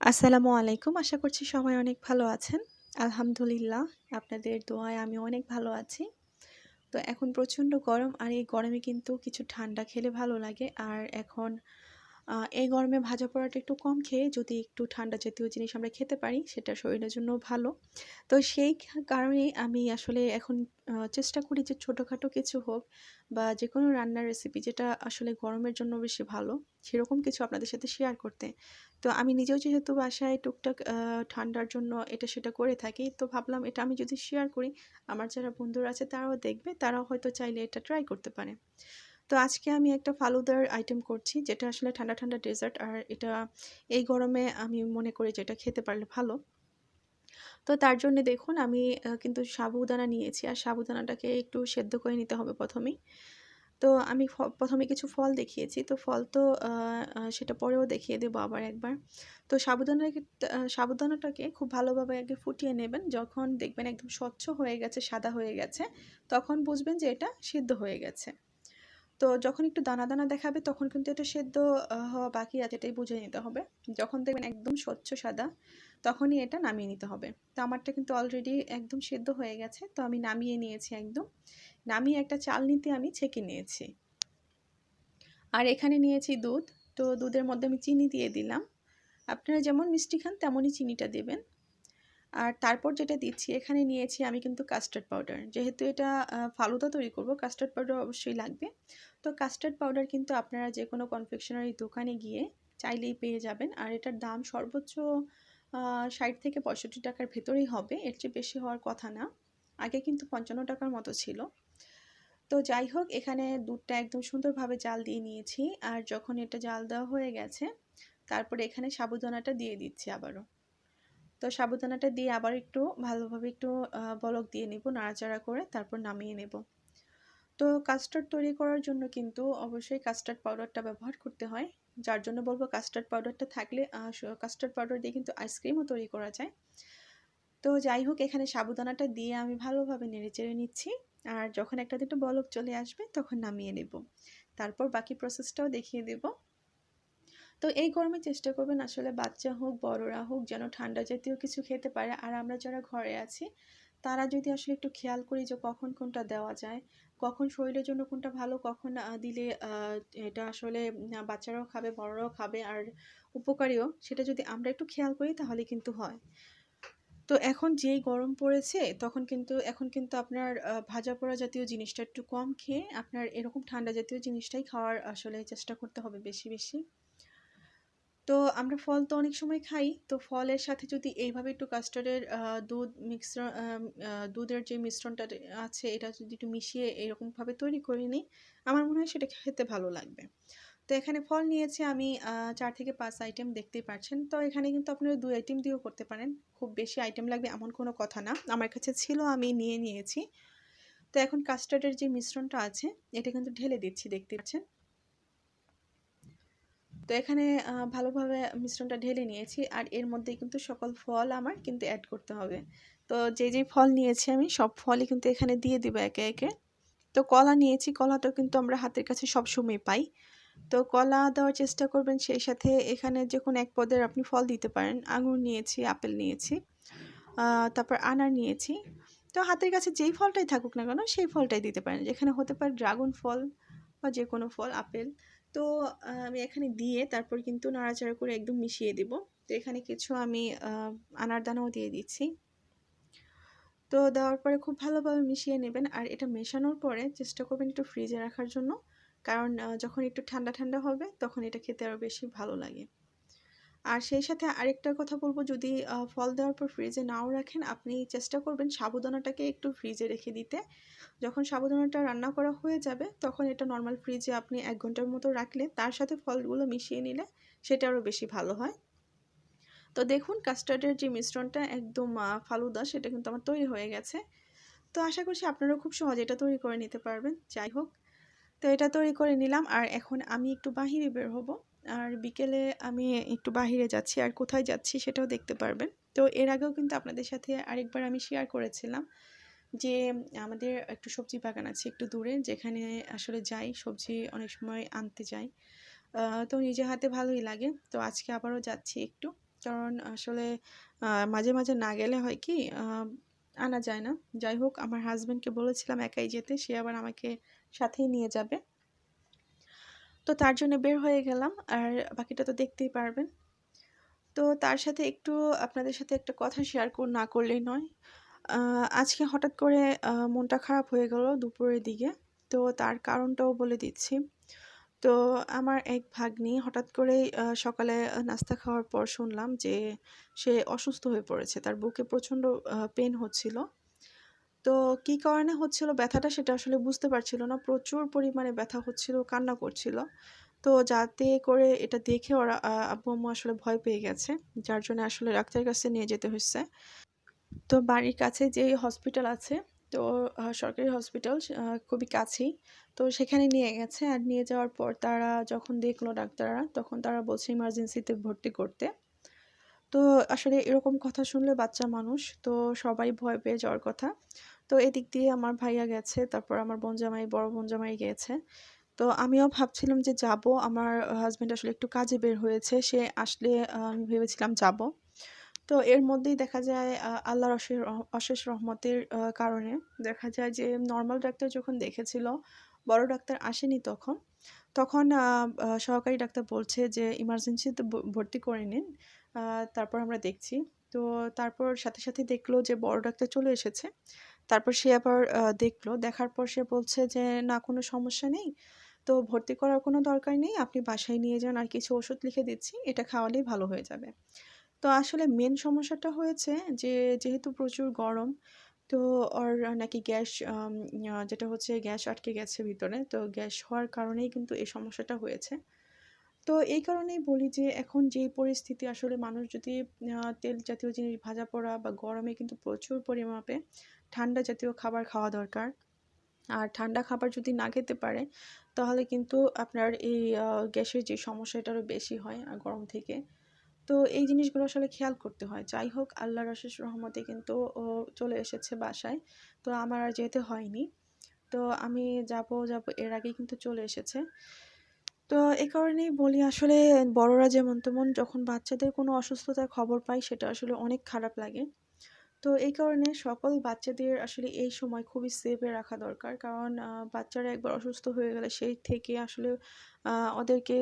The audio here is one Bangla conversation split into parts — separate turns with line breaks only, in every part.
আসসালামু আলাইকুম। আশা করছি সবাই অনেক ভালো আছেন। আলহামদুলিল্লাহ, আপনাদের দোয়ায় আমি অনেক ভালো আছি। তো এখন প্রচণ্ড গরম আর এই গরমে কিন্তু কিছু ঠান্ডা খেলে ভালো লাগে। আর এখন এই গরমে ভাজা পোড়াটা একটু কম খেয়ে যদি একটু ঠান্ডা জাতীয় জিনিস আমরা খেতে পারি, সেটা শরীরের জন্য ভালো। তো সেই খা, কারণেই আমি আসলে এখন চেষ্টা করি যে ছোটোখাটো কিছু হোক বা যে কোনো রান্নার রেসিপি যেটা আসলে গরমের জন্য বেশি ভালো সেরকম কিছু আপনাদের সাথে শেয়ার করতে। তো আমি নিজেও যেহেতু বাসায় টুকটাক ঠান্ডার জন্য এটা সেটা করে থাকি। তো ভাবলাম এটা আমি যদি শেয়ার করি আমার যারা বন্ধুরা আছে তারাও দেখবে তারাও হয়তো চাইলে এটা ট্রাই করতে পারে। তো আজকে আমি একটা ফালুদার আইটেম করছি যেটা আসলে ঠান্ডা, ঠান্ডা ডেজার্ট আর এটা এই গরমে আমি মনে করি যে এটা খেতে পারলে ভালো। তো তার জন্যে দেখুন আমি কিন্তু সাবুদানা নিয়েছি আর সাবুদানাটাকে একটু সেদ্ধ করে নিতে হবে প্রথমেই। তো আমি প্রথমে কিছু ফল দেখিয়েছি। তো ফল তো সেটা পরেও দেখিয়ে দেবো আবার একবার। তো সাবুদানাকে আ সাবুদানাটাকে খুব ভালোভাবে আগে ফুটিয়ে নেবেন। যখন দেখবেন একদম স্বচ্ছ হয়ে গেছে, সাদা হয়ে গেছে, তখন বুঝবেন যে এটা সিদ্ধ হয়ে গেছে। তো যখন একটু দানা, দানা দেখাবে তখন কিন্তু এটা সেদ্ধ হওয়া বাকি আছে এটাই বুঝে নিতে হবে। যখন দেখবেন একদম স্বচ্ছ সাদা তখনই এটা নামিয়ে নিতে হবে। তো আমারটা কিন্তু অলরেডি একদম সেদ্ধ হয়ে গেছে। তো আমি নামিয়ে নিয়েছি একদম। নামিয়ে একটা চালনিতে আমি ছেঁকে নিয়েছি। আর এখানে নিয়েছি দুধ। তো দুধের মধ্যে আমি চিনি দিয়ে দিলাম। আপনারা যেমন মিষ্টি খান তেমনই চিনিটা দেবেন। আর তারপর যেটা দিচ্ছি, এখানে নিয়েছি আমি কিন্তু কাস্টার্ড পাউডার। যেহেতু এটা ফালুদা তৈরি করব কাস্টার্ড পাউডার অবশ্যই লাগবে। তো কাস্টার্ড পাউডার কিন্তু আপনারা যে কোনো কনফেকশনারি দোকানে গিয়ে চাইলেই পেয়ে যাবেন। আর এটার দাম সর্বোচ্চ ৬০ থেকে ৬৫ টাকার ভেতরেই হবে। এর চেয়ে বেশি হওয়ার কথা না। আগে কিন্তু ৫৫ টাকার মতো ছিল। তো যাই হোক, এখানে দুধটা একদম সুন্দরভাবে জাল দিয়ে নিয়েছি। আর যখন এটা জাল দেওয়া হয়ে গেছে, তারপরে এখানে সাবুদানাটা দিয়ে দিচ্ছি আবারও। তো সাবুদানাটা দিয়ে আবার একটু ভালোভাবে একটু বলক দিয়ে নেব, নাড়াচাড়া করে তারপর নামিয়ে নেব। তো কাস্টার্ড তৈরি করার জন্য কিন্তু অবশ্যই কাস্টার্ড পাউডারটা ব্যবহার করতে হয়। যার জন্য বলব কাস্টার্ড পাউডারটা থাকলে কাস্টার্ড পাউডার দিয়ে কিন্তু আইসক্রিমও তৈরি করা যায়। তো যাই হোক এখানে সাবুদানাটা দিয়ে আমি ভালোভাবে নেড়েচেড়ে নিচ্ছি। আর যখন একটা দুটো বলক চলে আসবে তখন নামিয়ে নেব। তারপর বাকি প্রসেসটাও দেখিয়ে দেব। তো এই গরমে চেষ্টা করবেন আসলে বাচ্চা হোক, বড়রা হোক যেন ঠান্ডা জাতীয় কিছু খেতে পারে। আর আমরা যারা ঘরে আছি তারা যদি আসলে একটু খেয়াল করি যে কখন কোনটা দেওয়া যায়, কখন শরীরের জন্য কোনটা ভালো, কখন দিলে এটা আসলে বাচ্চারাও খাবে, বড়রাও খাবে আর উপকারীও সেটা যদি আমরা একটু খেয়াল করি তাহলে কিন্তু হয়। তো এখন যেই গরম পড়েছে তখন কিন্তু এখন কিন্তু আপনার ভাজা পোড়া জাতীয় জিনিসটা একটু কম খেয়ে আপনার এরকম ঠান্ডা জাতীয় জিনিসটাই খাওয়ার আসলে চেষ্টা করতে হবে বেশি, বেশি। তো আমরা ফল তো অনেক সময় খাই। তো ফলের সাথে যদি এইভাবে একটু কাস্টার্ডের দুধ মিক্স দুধের যে মিশ্রণটা আছে এটা যদি একটু মিশিয়ে এরকমভাবে তৈরি করে নিই, আমার মনে হয় সেটা খেতে ভালো লাগবে। তো এখানে ফল নিয়েছি আমি চার থেকে পাঁচ আইটেম দেখতেই পাচ্ছেন। তো এখানে কিন্তু আপনারা ২ আইটেম দিয়েও করতে পারেন। খুব বেশি আইটেম লাগবে এমন কোনো কথা না। আমার কাছে ছিল আমি নিয়ে নিয়েছি। তো এখন কাস্টার্ডের যে মিশ্রণটা আছে এটা কিন্তু ঢেলে দিচ্ছি দেখতে পাচ্ছেন। তো এখানে ভালোভাবে মিশ্রণটা ঢেলে নিয়েছি আর এর মধ্যে কিন্তু সকল ফল আমার কিন্তু অ্যাড করতে হবে। তো যে, যে ফল নিয়েছি আমি সব ফলই কিন্তু এখানে দিয়ে দিব একে, একে। তো কলা নিয়েছি, কলাটাও কিন্তু আমরা হাতের কাছে সবসময় পাই। তো কলা দেওয়ার চেষ্টা করবেন সেই সাথে এখানে যেকোনো এক পদের আপনি ফল দিতে পারেন। আঙুর নিয়েছি, আপেল নিয়েছি, তারপর আনার নিয়েছি। তো হাতের কাছে যেই ফলটাই থাকুক না কেন সেই ফলটাই দিতে পারেন। যেখানে হতে পারে ড্রাগন ফল বা যে কোনো ফল, আপেল। তো আমি এখানে দিয়ে তারপর কিন্তু নাড়াচাড়া করে একদম মিশিয়ে দেব তো এখানে কিছু আমি আনারদানাও আনার দানাও দিয়ে দিচ্ছি। তো দেওয়ার পরে খুব ভালোভাবে মিশিয়ে নেবেন আর এটা মেশানোর পরে চেষ্টা করবেন একটু ফ্রিজে রাখার জন্য। কারণ যখন একটু ঠান্ডা, ঠান্ডা হবে তখন এটা খেতে আরও বেশি ভালো লাগে। আর সেই সাথে আরেকটা কথা বলব যদি ফল দেওয়ার পর ফ্রিজে নাও রাখেন আপনি চেষ্টা করবেন সাবুদানাটাকে একটু ফ্রিজে রেখে দিতে। যখন সাবুদানাটা রান্না করা হয়ে যাবে তখন এটা নর্মাল ফ্রিজে আপনি এক ঘণ্টার মতো রাখলে তার সাথে ফলগুলো মিশিয়ে নিলে সেটা আরও বেশি ভালো হয়। তো দেখুন কাস্টার্ডের যে মিশ্রণটা একদম ফালুদা সেটা কিন্তু আমার তৈরি হয়ে গেছে। তো আশা করছি আপনারাও খুব সহজে এটা তৈরি করে নিতে পারবেন। যাই হোক, তো এটা তৈরি করে নিলাম আর এখন আমি একটু বাহিরে বের হব। আর বিকেলে আমি একটু বাহিরে যাচ্ছি, আর কোথায় যাচ্ছি সেটাও দেখতে পারবেন। তো এর আগেও কিন্তু আপনাদের সাথে আরেকবার আমি শেয়ার করেছিলাম যে আমাদের একটু সবজি বাগান আছে একটু দূরে, যেখানে আসলে যাই, সবজি অনেক সময় আনতে যাই। তো নিজে হাতে ভালোই লাগে। তো আজকে আবারও যাচ্ছি একটু। কারণ আসলে মাঝে মাঝে না গেলে হয় কি আনা যায় না যাই হোক, আমার হাজব্যান্ডকে বলেছিলাম একাই যেতে, সে আবার আমাকে সাথেই নিয়ে যাবে তো তার জন্য বের হয়ে গেলাম, আর বাকিটা তো দেখতেই পারবেন। তো তার সাথে একটু আপনাদের সাথে একটা কথা শেয়ার না করলেই নয়। আজকে হঠাৎ করে মনটা খারাপ হয়ে গেল দুপুরের দিকে। তো তার কারণটাও বলে দিচ্ছি। তো আমার এক ভাগ্নি হঠাৎ করেই সকালে নাস্তা খাওয়ার পর শুনলাম যে সে অসুস্থ হয়ে পড়েছে। তার বুকে প্রচণ্ড পেন হচ্ছিল। তো কি কারণে হচ্ছিল ব্যথাটা সেটা আসলে বুঝতে পারছিল না। প্রচুর পরিমাণে ব্যথা হচ্ছিল, কান্না করছিল। তো যাতে করে এটা দেখে ওরা আব্বু আম্মু আসলে ভয় পেয়ে গেছে, যার জন্য আসলে ডাক্তারের কাছে নিয়ে যেতে হচ্ছে তো বাড়ির কাছে যে হসপিটাল আছে, তো সরকারি হসপিটাল খুবই কাছেই। তো সেখানে নিয়ে গেছে আর নিয়ে যাওয়ার পর তারা যখন দেখল ডাক্তাররা, তখন তারা বলছে ইমার্জেন্সিতে ভর্তি করতে। তো আসলে এরকম কথা শুনলে বাচ্চা মানুষ, তো সবাই ভয় পেয়ে যাওয়ার কথা। তো এদিক দিয়ে আমার ভাইয়া গেছে, তারপর আমার বোন জামাই, বড় বোন জামাই গিয়েছে তো আমিও ভাবছিলাম যে যাব, আমার হাজব্যান্ড আসলে একটু কাজে বের হয়েছে, সে আসলে আমি ভেবেছিলাম যাব। তো এর মধ্যেই দেখা যায় আল্লাহর অশেষ অশেষ রহমতের কারণে দেখা যায় যে নর্মাল ডাক্তার যখন দেখেছিল, বড় ডাক্তার আসেনি তখন তখন সহকারী ডাক্তার বলছে যে ইমার্জেন্সিতে ভর্তি করে নিন। তারপর আমরা দেখছি। তো তারপর সাথে সাথে দেখল যে বড় ডাক্তার চলে এসেছে। তারপর সে আবার দেখল। দেখার পর সে বলছে যে, না, কোনো সমস্যা নেই। তো ভর্তি করার কোনো দরকার নেই। আপনি বাসায় নিয়ে যান, আর কিছু ওষুধ লিখে দিচ্ছি। এটা খাওয়ালেই ভালো হয়ে যাবে। তো আসলে মেন সমস্যাটা হয়েছে যে, যেহেতু প্রচুর গরম, তো ওর নাকি গ্যাস যেটা হচ্ছে গ্যাস আটকে গেছে ভিতরে। তো গ্যাস হওয়ার কারণেই কিন্তু এই সমস্যাটা হয়েছে। তো এই কারণেই বলি যে, এখন যেই পরিস্থিতি আসলে মানুষ যদি তেল জাতীয় জিনিস ভাজা পড়া বা গরমে কিন্তু প্রচুর পরিমাপে ঠান্ডা জাতীয় খাবার খাওয়া দরকার। আর ঠান্ডা খাবার যদি না খেতে পারে, তাহলে কিন্তু আপনার এই গ্যাসের যে সমস্যা এটারও বেশি হয় আর গরম থেকে। তো এই জিনিসগুলো আসলে খেয়াল করতে হয়। যাই হোক আল্লাহ রশেষ রহমতে কিন্তু চলে এসেছে বাসায়। তো আমার আর যেতে হয়নি। তো আমি যাব যাব এর আগেই কিন্তু চলে এসেছে। তো এই কারণেই বলি আসলে বড়রা যেমন তেমন যখন বাচ্চাদের কোনো অসুস্থতার খবর পাই সেটা আসলে অনেক খারাপ লাগে। তো এই কারণে সকল বাচ্চাদের আসলে এই সময় খুবই সেফে রাখা দরকার। কারণ বাচ্চারা একবার অসুস্থ হয়ে গেলে সেই থেকে আসলে ওদেরকে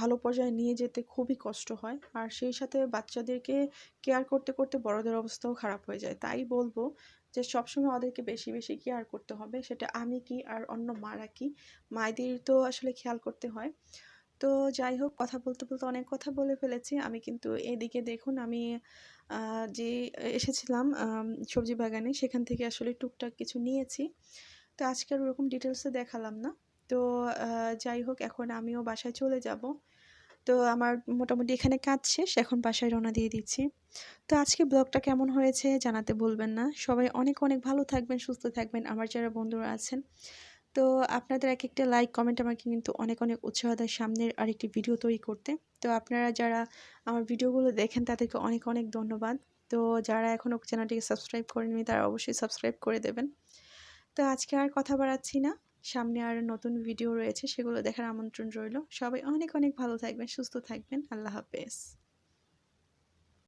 ভালো পর্যায়ে নিয়ে যেতে খুবই কষ্ট হয়। আর সেই সাথে বাচ্চাদেরকে কেয়ার করতে করতে বড়দের অবস্থাও খারাপ হয়ে যায়। তাই বলব যে সবসময় ওদেরকে বেশি বেশি কেয়ার করতে হবে, সেটা আমি কি আর অন্য মারা কি? মায়েদের তো আসলে খেয়াল করতে হয়। তো যাই হোক, কথা বলতে বলতে অনেক কথা বলে ফেলেছি। আমি কিন্তু এদিকে দেখুন, আমি যে এসেছিলাম সবজি বাগানে, সেখান থেকে আসলে টুকটাক কিছু নিয়েছি। তো আজকে আর ওরকম ডিটেলসে দেখালাম না। তো যাই হোক, এখন আমিও বাসায় চলে যাব। তো আমার মোটামুটি এখানে কাজ শেষ, এখন বাসায় রওনা দিয়ে দিচ্ছি। তো আজকে ব্লগটা কেমন হয়েছে জানাতে বলবেন না। সবাই অনেক অনেক ভালো থাকবেন, সুস্থ থাকবেন, আমার যারা বন্ধুরা আছেন। তো আপনাদের এক একটা লাইক, কমেন্ট আমাকে কিন্তু অনেক অনেক উৎসাহ দেয় সামনের আরেকটি ভিডিও তৈরি করতে। তো আপনারা যারা আমার ভিডিওগুলো দেখেন তাদেরকে অনেক অনেক ধন্যবাদ। তো যারা এখনও চ্যানেলটিকে সাবস্ক্রাইব করেননি তারা অবশ্যই সাবস্ক্রাইব করে দেবেন। তো আজকে আর কথা বাড়াচ্ছি না। সামনে আর নতুন ভিডিও রয়েছে, সেগুলো দেখার আমন্ত্রণ রইল। সবাই অনেক অনেক ভালো থাকবেন, সুস্থ থাকবেন। আল্লাহ হাফেজ।